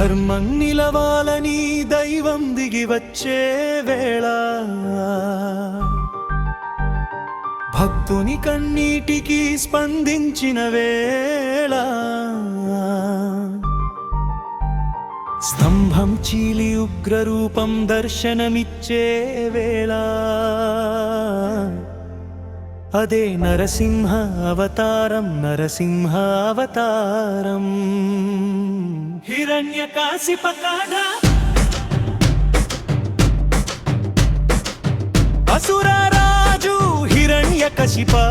ధర్మం నిలవాలని దైవం దిగి వచ్చే వేళ. భక్తుని కన్నీటికి స్పందించిన వేళ. స్తంభం చీలి ఉగ్రరూపం దర్శనమిచ్చే వేళ. అదే నరసింహ అవతారం నరసింహ అవతారం. హిరణ్య కాశిపకాడ అసురారాజు హిరణ్య కశిపా.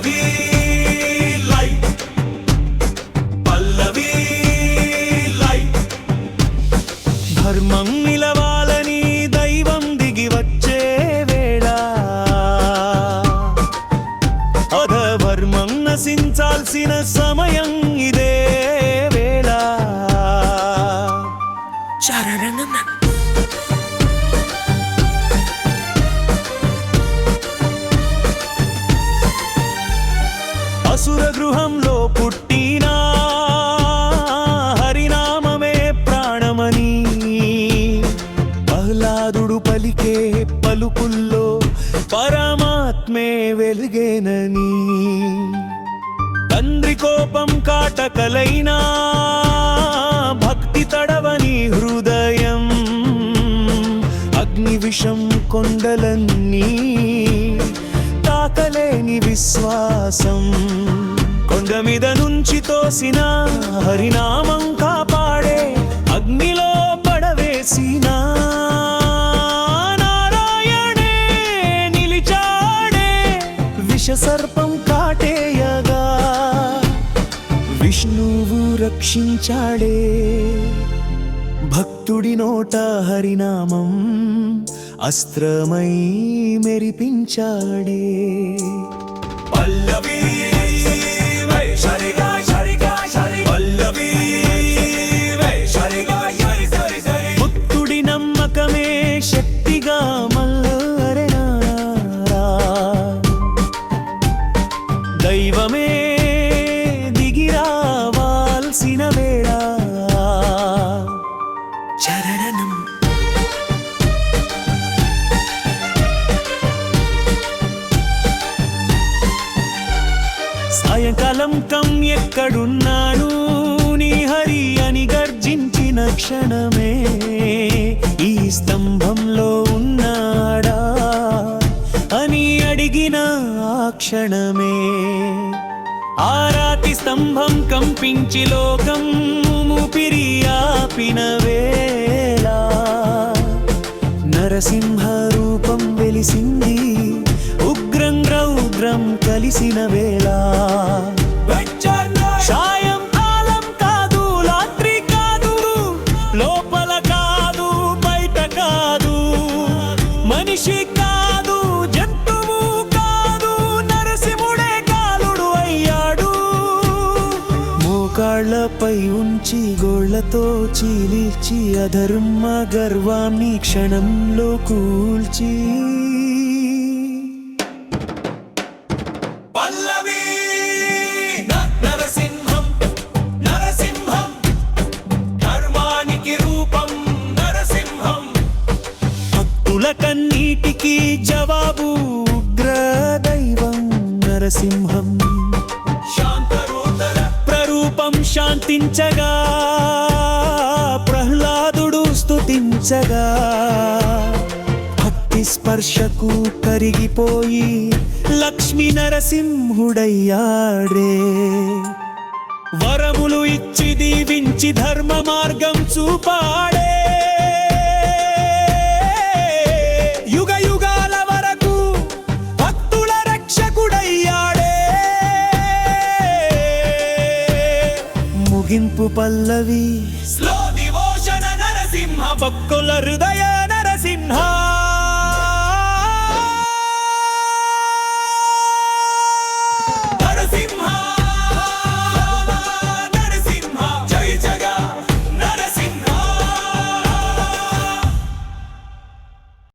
పల్లవి లైట్. పల్లవి లైట్. ధర్మం నిలవాలని దైవం దిగి వచ్చే వేళ. అధర్మం నశించాల్సిన సమయం ఇదే వేళ. చరణం అసుర పుట్టినా పుట్టిన హరినామమే ప్రాణమని. ప్రహ్లాదుడు పలికే పలుకుల్లో పరమాత్మే వెలుగేనని. తండ్రి కోపం కాటకలైనా భక్తి తడవని హృదయం. అగ్ని విషం కొండలన్నీ తాకలేని విశ్వాసం. కొండమిద నుంచి తోసిన హరినామం కాపాడే అగ్నిలో పడవేసిన నారాయణే నిలిచాడే. విషసర్పం కాటేయగా విష్ణువు రక్షించాడే. భక్తుడి నోట హరినామం అస్త్రమై మెరిపించాడే. పల్లవి దైవమే దిగిరావాల్సిన వేళ. చరణం. సాయంకాలం కం ఎక్కడున్నాను నీ హరి అని గర్జించిన క్షణమే. ఈ స్తంభంలో ఆ క్షణమే. ఆరాతి స్తంభం కంపించి లోకం ముపిరి ఆపిన వేళ. నరసింహ రూపం వెలిసింది ఉగ్రం రౌద్రం కలిసిన వేళ. సాయంకాలం కాదు రాత్రి కాదు లోపల కాదు బయట కాదు. మనిషి మోకాళ్ళపై ఉంచి గోళ్ళతో చీలిచి అధర్మ గర్వాన్ని క్షణంలో కూల్చి. పల్లవి నరసింహం నరసింహం ధర్మానికి రూపం నరసింహం. భక్తుల కన్నీటికి జవాబు ఉగ్ర దైవం నరసింహం. శాంతించగా ప్రహ్లాదుడు స్తుతించగా. భక్తి స్పర్శకు కరిగిపోయి లక్ష్మీ నరసింహుడయ్యాడే. వరములు ఇచ్చి దీవించి ధర్మ మార్గం చూపాడే. పల్లవి. స్లో డివోషన్ నరసింహ భక్తుల హృదయ నరసింహ